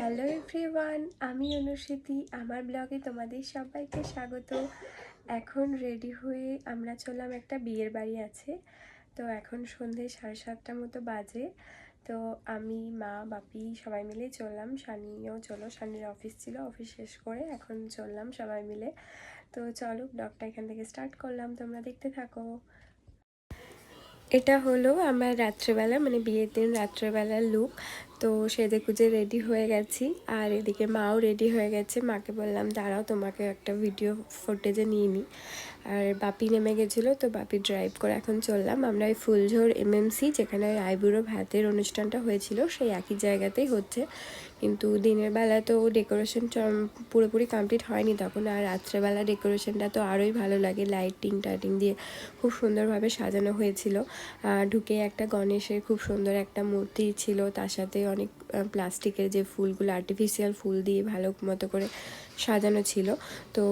Hello everyone আমি অনুষ্ঠিতি আমার ব্লগে তোমাদের সবাইকে স্বাগত। এখন রেডি হয়ে আমরা চললাম একটা বিয়ের বাড়ি আছে। তো এখন সন্ধে সাড়ে সাতটার মতো বাজে। তো আমি, মা, বাপি সবাই মিলে চললাম। সানিও চলো সানির অফিস ছিল অফিস শেষ করে এখন চললাম সবাই মিলে। তো চলো ব্লগটা এখান থেকে স্টার্ট করলাম, তোমরা দেখতে থাকো। এটা হলো আমার রাত্রেবেলা মানে বিয়ের দিন রাত্রেবেলার লুক তো সেজে কুজে রেডি হয়ে গেছি, আর এদিকে মাও রেডি হয়ে গেছে। মাকে বললাম, দাঁড়াও, তোমাকে একটা ভিডিও ফুটেজে নিয়ে নিই আর বাপি নেমে গেছিল, তো বাপি ড্রাইভ করে এখন চললাম। আমরা ওই ফুলঝোর এমএমসি যেখানে আইবুড়ো ভাতের অনুষ্ঠানটা হয়েছিল, সেই একই জায়গাতেই হচ্ছে। কিন্তু দিনের বেলা তো ডেকোরেশন পুরোপুরি কমপ্লিট হয়নি তখন, আর রাত্রেবেলা ডেকোরেশনটা তো আরোই ভালো লাগে। লাইটিং টাইটিং দিয়ে খুব সুন্দরভাবে সাজানো হয়েছিল। ঢুকে একটা গণেশের খুব সুন্দর একটা মূর্তি ছিল, তার সাথে অনেক প্লাস্টিকের যে ফুলগুলো আর্টিফিশিয়াল ফুল দিয়ে ভালো মতো করে সাজানো ছিল। তো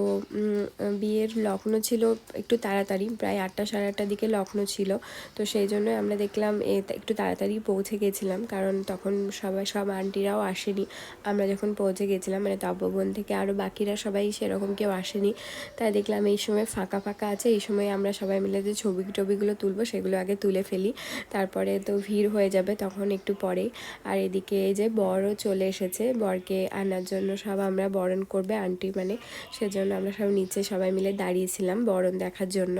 বিয়ের লগ্ন ছিল একটু তাড়াতাড়ি, প্রায় আটটা সাড়ে আটটার দিকে লগ্ন ছিল। তো সেই জন্য আমরা দেখলাম এ একটু তাড়াতাড়ি পৌঁছে গেছিলাম, কারণ তখন সবাই, সব আন্টিরাও আসেনি। আমরা যখন পৌঁছে গেছিলাম মানে তপবন থেকে আরও বাকিরা সবাই সেরকম কেউ আসেনি। তাই দেখলাম এই সময় ফাঁকা ফাঁকা আছে, এই সময় আমরা সবাই মিলে যে ছবি, টবিগুলো তুলবো সেগুলো আগে তুলে ফেলি। তারপরে তো ভিড় হয়ে যাবে তখন একটু পরেই। আর এদিকে যে বরও চলে এসেছে, বরকে আনার জন্য সব আমরা বরণ করবে। আন্টি মানে সেজন্য আমরা সব নিচে সবাই মিলে দাঁড়িয়েছিলাম বরণ দেখার জন্য।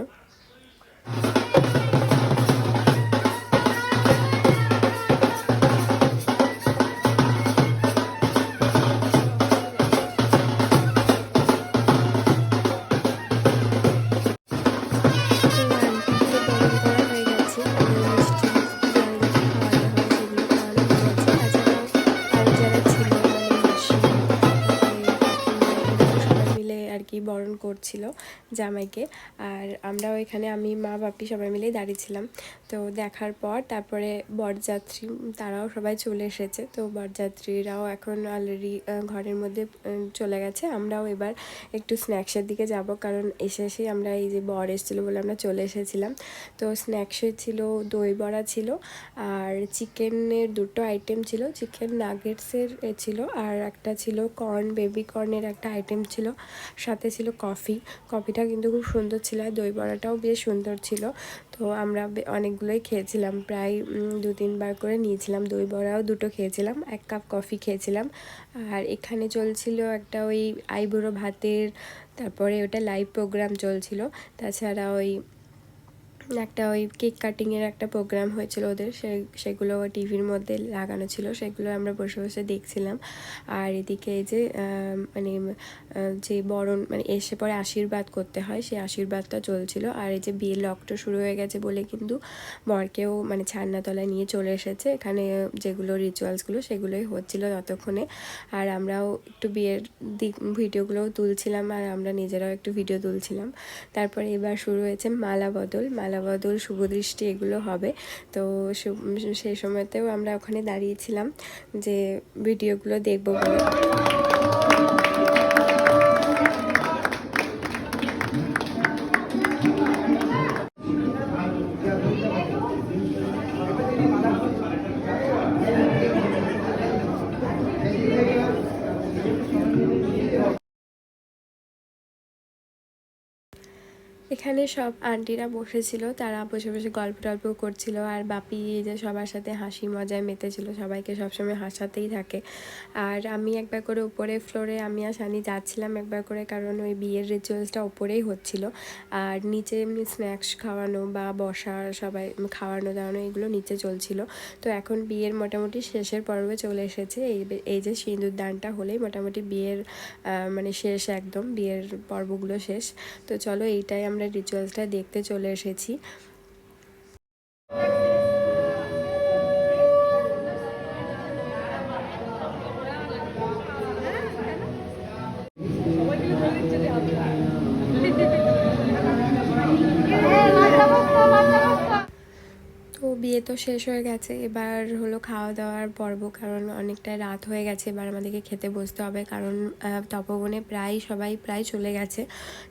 কি বরণ করছিল জামাইকে। আর আমরাও ওইখানে আমি, মা, বাপি সবাই মিলেই দাঁড়িয়েছিলাম তো দেখার পর তারপরে বরযাত্রী, তারাও সবাই চলে এসেছে। তো বরযাত্রীরাও এখন অলরেডি ঘরের মধ্যে চলে গেছে। আমরাও এবার একটু স্ন্যাক্সের দিকে যাব। কারণ এসে এসেই আমরা এই যে বর এসেছিল বলে আমরা চলে এসেছিলাম। তো স্ন্যাক্সে ছিল, দই বড়া ছিল, আর চিকেনের দুটো আইটেম ছিল। চিকেন নাগেটসের ছিল। আর একটা ছিল কর্ন বেবি কর্নের একটা আইটেম ছিল। সাথে ছিল কফি। কফিটা কিন্তু খুব সুন্দর ছিল আর দই বড়াটাও বেশ সুন্দর ছিল। তো আমরা অনেকগুলোই খেয়েছিলাম। প্রায় দু তিনবার করে নিয়েছিলাম দই বড়াও, দুটো খেয়েছিলাম, এক কাপ কফি খেয়েছিলাম। আর এখানে চলছিল একটা ওই আইবুড়ো ভাতের, তারপরে ওটা লাইভ প্রোগ্রাম চলছিল। তাছাড়া ওই একটা ওই কেক কাটিংয়ের একটা প্রোগ্রাম হয়েছিল ওদের। সে, সেগুলো টিভির মধ্যে লাগানো ছিল, সেগুলো আমরা বসে বসে দেখছিলাম। আর এদিকে এই যে মানে যে বরণ মানে এসে পরে আশীর্বাদ করতে হয়, সেই আশীর্বাদটা চলছিল। আর এই যে বিয়ের লকটা শুরু হয়ে গেছে বলে কিন্তু বরকেও মানে ছান্নাতলায় নিয়ে চলে এসেছে। এখানে যেগুলো রিচুয়ালসগুলো সেগুলোই হচ্ছিল ততক্ষণে। আর আমরাও একটু বিয়ের দিক ভিডিওগুলোও তুলছিলাম, আর আমরা নিজেরাও একটু ভিডিও তুলছিলাম। তারপরে এবার শুরু হয়েছে মালা বদল। মালা বদল শুভদৃষ্টি এগুলো হবে। তো সেই সময়তেও আমরা ওখানে দাঁড়িয়েছিলাম যে ভিডিওগুলো দেখব বলে। এখানে সব আন্টিরা বসেছিল, তারা বসে বসে গল্প টল্প করছিল আর বাপি যে সবার সাথে হাসি মজায় মেতেছিল, সবাইকে সবসময় হাসাতেই থাকে। আর আমি একবার করে উপরে ফ্লোরে আমি আর সানি যাচ্ছিলাম একবার করে কারণ ওই বিয়ের রিচুয়ালসটা ওপরেই হচ্ছিল। আর নিচে এমনি স্ন্যাক্স খাওয়ানো বা বসা, সবাই খাওয়ানো দাওয়ানো এগুলো নিচে চলছিল। তো এখন বিয়ের মোটামুটি শেষের পর্বে চলে এসেছে। এই এই যে সিঁদুর দানটা হলেই মোটামুটি বিয়ের মানে শেষ একদম, বিয়ের পর্বগুলো শেষ। তো চলো এইটাই আমরা রিচুয়ালসটা দেখতে চলে এসেছি। তো বিয়ে তো শেষ হয়ে গেছে। এবার হলো খাওয়া দাওয়ার পর্ব, কারণ অনেকটাই রাত হয়ে গেছে। এবার আমাদেরকে খেতে বসতে হবে, কারণ তপবনে প্রায় সবাই প্রায় চলে গেছে।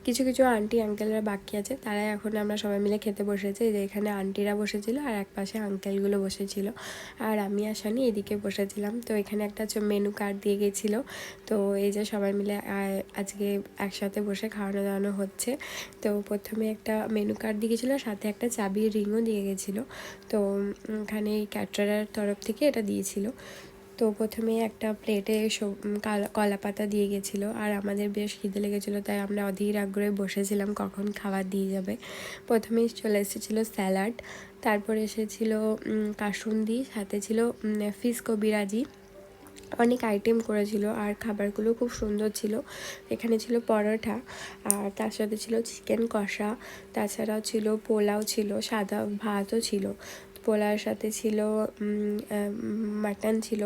কিছু কিছু আন্টি আঙ্কেলরা বাকি আছে। তারা এখন আমরা সবাই মিলে খেতে বসেছে। যে এখানে আন্টিরা বসেছিল, আর এক পাশে আঙ্কেলগুলো বসেছিল। আর আমি আসানি এদিকে বসেছিলাম। তো এখানে একটা মেনু কার্ড দিয়ে গেছিল। তো এই যে সবাই মিলে আজকে একসাথে বসে খাওয়ানো দাওয়ানো হচ্ছে। তো প্রথমে একটা মেনু কার্ড দিয়ে গেছিল সাথে একটা চাবির রিংও দিয়ে গেছিল। তো ওখানে এই ক্যাটারার তরফ থেকে এটা দিয়েছিল। তো প্রথমে একটা প্লেটে কলা পাতা দিয়ে গেছিল আর আমাদের বেশ খিদে লেগেছিলো তাই আমরা অধীর আগ্রহে বসেছিলাম কখন খাবার দিয়ে যাবে। প্রথমেই চলে এসেছিল স্যালাড, তারপর এসেছিল কাসুন্দি, সাথে ছিল ফিস কবিরাজি অনেক আইটেম করেছিল আর খাবারগুলো খুব সুন্দর ছিল। এখানে ছিল পরোটা, আর তার সাথে ছিল চিকেন কষা, তাছাড়াও ছিল পোলাও ছিল, সাদা ভাতও ছিল। পোলাওর সাথে ছিল মাটন ছিল,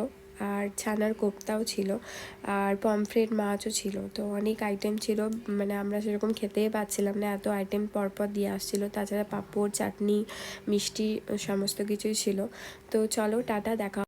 আর ছানার কোপ্তাও ছিল, আর পমফ্রেট মাছও ছিল। তো অনেক আইটেম ছিল মানে আমরা সেরকম খেতেই পাচ্ছিলাম না, এত আইটেম পরপর দিয়ে আসছিল। তাছাড়া পাঁপড়, চাটনি, মিষ্টি, সমস্ত কিছুই ছিল। তো চলো টাটা, দেখা